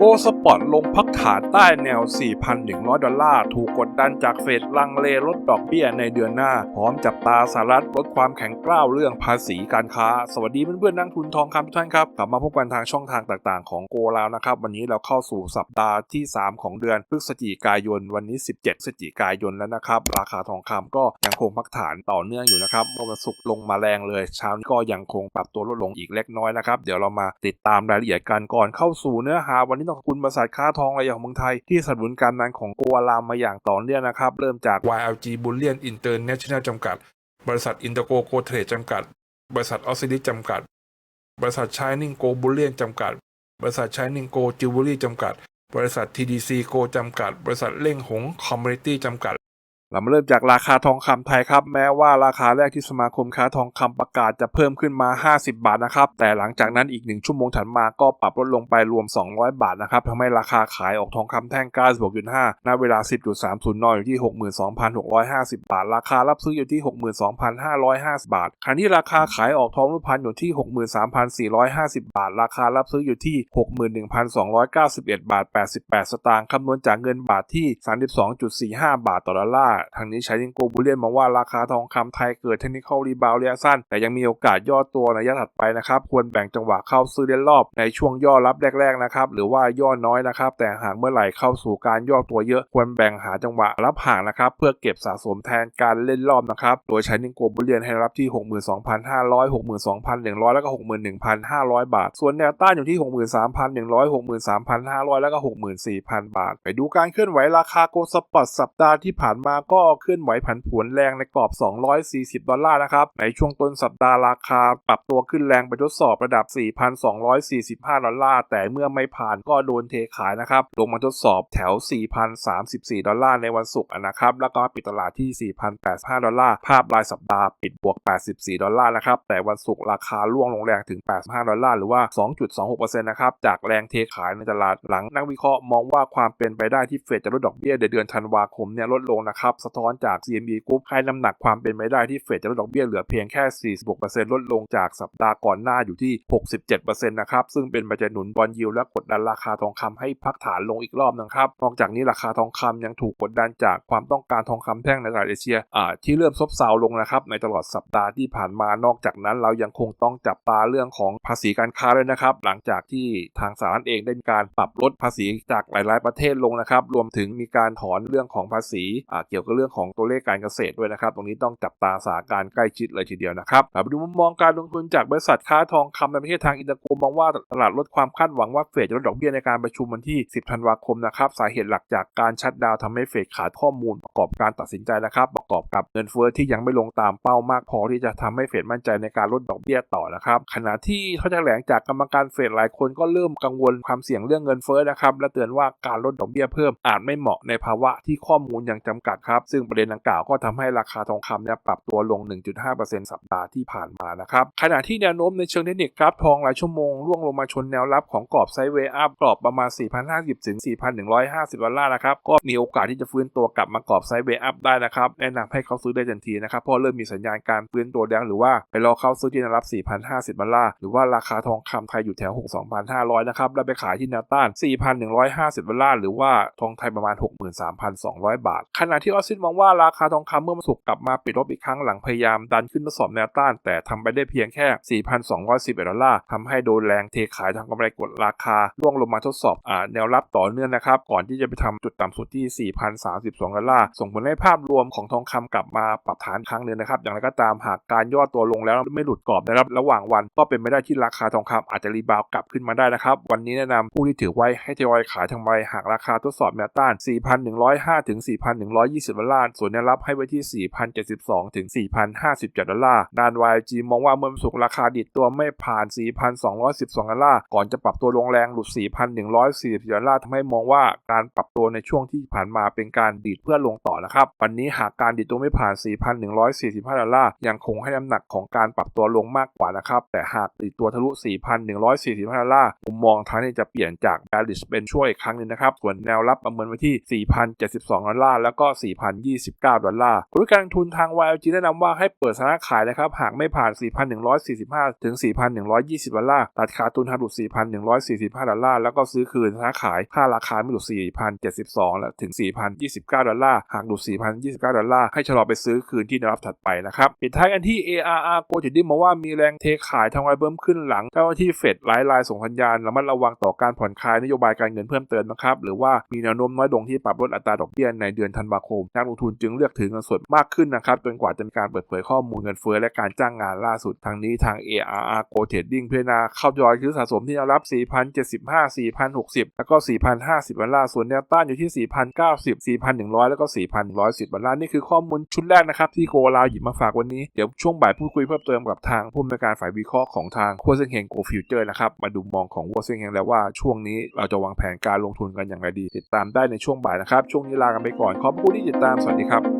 โกสปอร์ตลงพักฐานใต้แนว 4,100 ดอลลาร์ ถูกกดดันจากเฟดลังเลลดดอกเบี้ยในเดือนหน้า พร้อมจับตาสหรัฐลดความแข็งกร้าวเรื่องภาษีการค้า สวัสดีเพื่อนๆนักทุนทองคำทุกท่านครับ กลับมาพบกันทางช่องทางต่างๆ ของโกแล้วนะครับ วันนี้เราเข้าสู่สัปดาห์ที่ 3 ของเดือนพฤศจิกายน วันนี้ 17พฤศจิกายนแล้วนะครับ ราคาทองคำก็ยังคงพักฐานต่อเนื่องอยู่นะครับเมื่อวันศุกร์ลงมาแรงเลยเช้านี้ก็ยังคงปรับตัวลดลงอีกเล็กน้อยนะครับเดี๋ยวเรามาติดตามรายละเอียดกันก่อนเข้าสู่เนื้อหาวันนี้นองคุณบริษัทค้าทองรายใหญ่ของเมืองไทย ที่สนับสนุนการงานของโกวาลามมาอย่างต่อเนื่องนะครับ เริ่มจาก YLG Bullion International จำกัด บริษัทอินเตอร์โกโกเทรดจำกัด บริษัทออสซิลิจำกัด บริษัท Shining Go Bullion จำกัด บริษัท Shining Go Jewelry จำกัด บริษัท TDC Go จำกัด บริษัทเล่งหงคอมมูนิตี้จำกัด เรามาเริ่มจากราคาทองคำไทยครับ แม้ว่าราคาแรกที่สมาคมค้าทองคำประกาศจะเพิ่มขึ้นมา 50 บาทนะครับ แต่หลังจากนั้นอีก 1 ชั่วโมงถัดมาก็ปรับลดลงไปรวม 200 บาทนะครับทำให้ราคาขายออกทองคำแท่ง96.5ณเวลา 10.30 นอยู่ที่ 62,650 บาท ราคารับซื้ออยู่ที่ 62,550 บาทขณะที่ราคาขายออกทองรูปพรรณอยู่ที่ 63,450 บาท ราคารับซื้ออยู่ที่ 61,291 บาท 88 สตางค์คำนวณจากเงินบาทที่ 32.45 บาทต่อดอลลาร์ทางนี้ใช้ดิงโกบูเลียนมองว่าราคาทองคำไทยเกิดเทคนิคอลรีบาวระยะสั้น แต่ยังมีโอกาสย่อตัวในระยะถัดไปนะครับ ควรแบ่งจังหวะเข้าซื้อเล่นรอบในช่วงย่อรับแรกๆนะครับ หรือว่าย่อน้อยนะครับ แต่หากเมื่อไหร่เข้าสู่การย่อตัวเยอะ ควรแบ่งหาจังหวะรับห่างนะครับ เพื่อเก็บสะสมแทนการเล่นรอบนะครับ โดยใช้ดิงโกบูเลียนให้รับที่ 62,500 62,100 แล้วก็ 61,500 บาท ส่วนแนวต้านอยู่ที่ 63,100 63,500 แล้วก็ 64,000 บาท ไปดูการเคลื่อนไหวราคาโกลสปอตสัปดาห์ที่ผ่านมาก็เคลื่อนไหวผันผวนแรงในกรอบ 240 ดอลลาร์นะครับ ในช่วงต้นสัปดาห์ราคา ปรับตัวขึ้นแรงไปทดสอบระดับ 4,245 ดอลลาร์ แต่เมื่อไม่ผ่านก็โดนเทขายนะครับ ลงมาทดสอบแถว 4,034 ดอลลาร์ในวันศุกร์นะครับ แล้วก็ปิดตลาดที่ 4,085 ดอลลาร์ ภาพรายสัปดาห์ปิดบวก 84 ดอลลาร์นะครับ แต่วันศุกร์ราคาร่วงลงแรงถึง 85 ดอลลาร์ หรือว่า 2.26%นะครับ จากแรงเทขายในตลาดหลังนักวิเคราะห์มองว่าความเป็นไปได้ที่เฟดจะลดดอกเบี้ยเดือนธันวาคมเนี่ยลดลงนะครับสะท้อนจาก CME Group ให้น้ำหนักความเป็นไปได้ที่เฟดจะลดดอกเบี้ยเหลือเพียงแค่ 46%ลดลงจากสัปดาห์ก่อนหน้าอยู่ที่ 67%นะครับ ซึ่งเป็นปัจจัยหนุนบอลยิวและกดดันราคาทองคำให้พักฐานลงอีกรอบนะครับ นอกจากนี้ราคาทองคำยังถูกกดดันจากความต้องการทองคำแท่งในตลาดเอเชียที่เริ่มซบเซาลงนะครับในตลอดสัปดาห์ที่ผ่านมานอกจากนั้นเรายังคงต้องจับตาเรื่องของภาษีการค้าด้วยนะครับ หลังจากที่ทางสหรัฐเองได้มีการปรับลดภาษีจากหลาย ๆ ประเทศลงนะครับ รวมถึงมีการถอนเรื่องของภาษีเกี่ยวกับเรื่องของตัวเลขการเกษตรด้วยนะครับ ตรงนี้ต้องจับตาสาการใกล้ชิดเลยทีเดียวนะครับเราไปดูมุมมองการลงทุนจากบริษัทค้าทองคำในประเทศทางอินเตอร์โกมองว่าตลาดลดความคาดหวังว่าเฟดจะลดดอกเบี้ยในการประชุมวันที่ 10 ธันวาคมนะครับสาเหตุหลักจากการชัดดาวน์ทำให้เฟดขาดข้อมูลประกอบการตัดสินใจนะครับ ประกอบกับเงินเฟ้อที่ยังไม่ลงตามเป้ามากพอที่จะทำให้เฟดมั่นใจในการลดดอกเบี้ยต่อนะครับขณะที่เขาแถลงจากกรรมการเฟดหลายคนก็เริ่มกังวลความเสี่ยงเรื่องเงินเฟ้อนะครับและเตือนว่าการลดดอกเบี้ยเพิ่มอาจไม่เหมาะในภาวะที่ข้อมูลยังจำกัดครับซึ่งประเด็นดังกล่าวก็ทำให้ราคาทองคำเนี่ยปรับตัวลง 1.5%สัปดาห์ที่ผ่านมานะครับขณะที่แนวโน้มในเชิงเทคนิคครับทองรายชั่วโมงร่วงลงมาชนแนวรับของกรอบไซด์เวย์อัพกรอบประมาณ 4,050ถึง4,150ดอลลาร์นะครับก็มีโอกาสที่จะฟื้นตัวกลับมากรอบไซด์เวย์อัพได้นะครับแนะนำให้เขาซื้อได้ทันทีนะครับเพราะเริ่มมีสัญญาณการฟื้นตัวแล้วหรือว่าไปรอเข้าซื้อที่แนวรับ 4,050ดอลลาร์หรือว่าราคาทองคำไทยอยู่แถว 62,500นะครับแล้วไปขายที่แนวต้าน 4,150ดอลลาร์หรือว่าทองไทยประมาณ 63,200 บาทขณะที่ออสซินมองว่าราคาทองคำเมื่อมาสุกกลับมาปิดลบอีกครั้งหลังพยายามดันขึ้นทดสอบแนวต้าน แต่ทำไปได้เพียงแค่ 4,211 ดอลลาร์ทำให้โดนแรงเทขายทางกำไรกดราคาล่วงลงมาทดสอบอ่าแนวรับต่อเนื่องนะครับ ก่อนที่จะไปทำจุดต่ำสุดที่ 4,032 ดอลลาร์ ส่งผลให้ภาพรวมของทองคำกลับมาปรับฐานครั้งหนึ่งนะครับ อย่างไรก็ตามหากการย่อตัวลงแล้วไม่หลุดกรอบนะครับระหว่างวันก็เป็นไม่ได้ที่ราคาทองคำอาจจะรีบาวกลับขึ้นมาได้นะครับ วันนี้แนะนำผู้ที่ถือไว้ให้ทยอยขายทางใบหากราคาทดสอบแนวต้าน 4,105ถึง4,120ดอลลาร์ ส่วนแนวรับให้ไว้ที่ 4,072 ถึง 4,057 ดอลลาร์ ด้าน YG มองว่าเมื่อสุกราคาดิดตัวไม่ผ่าน 4,212 ดอลลาร์ ก่อนจะปรับตัวลงแรงหลุด 4,140 ดอลลาร์ทำให้มองว่าการปรับตัวในช่วงที่ผ่านมาเป็นการดีดเพื่อลงต่อนะครับ วันนี้หากการดีดตัวไม่ผ่าน 4,145 ดอลลาร์ ยังคงให้น้ำหนักของการปรับตัวลงมากกว่านะครับ แต่หากดีดตัวทะลุ 4,145 ดอลลาร์ มุมมองทางนี้จะเปลี่ยนจาก bearish เป็นช่วยอีกครั้งหนึงนะครับ ส่วนแนวรับประเมินไว้ที่ 4,072 ดอลลาร์ แล้วก็4,029 ดอลลาร์บริการลงทุนทาง YLG แนะนำว่าให้เปิดสถานะขายนะครับหากไม่ผ่าน 4,145 ถึง 4,120 ดอลลาร์ตัดขาดทุนหากหลุด 4,145 ดอลลาร์แล้วก็ซื้อคืนสถานะขายค่าราคาไม่หลุด 4,072 และถึง 4,029 ดอลลาร์หากหลุด 4,029 ดอลลาร์ให้ชะลอไปซื้อคืนที่แนวรับถัดไปนะครับปิดท้ายกันที่ ARR โกลจิดดิ้มาว่ามีแรงเทขายทางไวเบิ่มขึ้นหลังเจ้าหน้าที่เฟดหลายรายส่งสัญญาณระมัดระวังต่อการผ่อนคลายนโยบายการเงินเพิ่มเติมนะครับหรือว่ามีแนวโน้มน้อยลงที่ปรับลดอัตราดอกเบี้ยในเดือนธันวาคมนักลงทุนจึงเลือกถือเงินสดมากขึ้นนะครับจนกว่าจะมีการเปิดเผยข้อมูลเงินเฟ้อและการจ้างงานล่าสุดทางนี้ทาง ARR Go Trading พิจารณาเข้าทยอยซื้อสะสมที่แนวรับ 4,075 4,060 แล้วก็ 4,050ดอลลาร์ส่วนแนวต้านอยู่ที่ 4,090 4,100 แล้วก็ 4,110ดอลลาร์นี่คือข้อมูลชุดแรกนะครับที่โกลาวหยิบมาฝากวันนี้เดี๋ยวช่วงบ่ายพูดคุยเพิ่มเติมกับทางผู้อำนวยการฝ่ายวิเคราะห์ของทางคัวเซงเฮงโกฟิวเจอร์นะครับมาดูมองของคัวเซงเฮงแล้วว่าช่วงนี้เราจะวางแผนการลงทุนกันอย่างไรดี ติดตามได้ในช่วงบ่ายนะครับช่วงนี้ลากันไปก่อนขอบคุณที่ติดติดตามสวัสดีครับ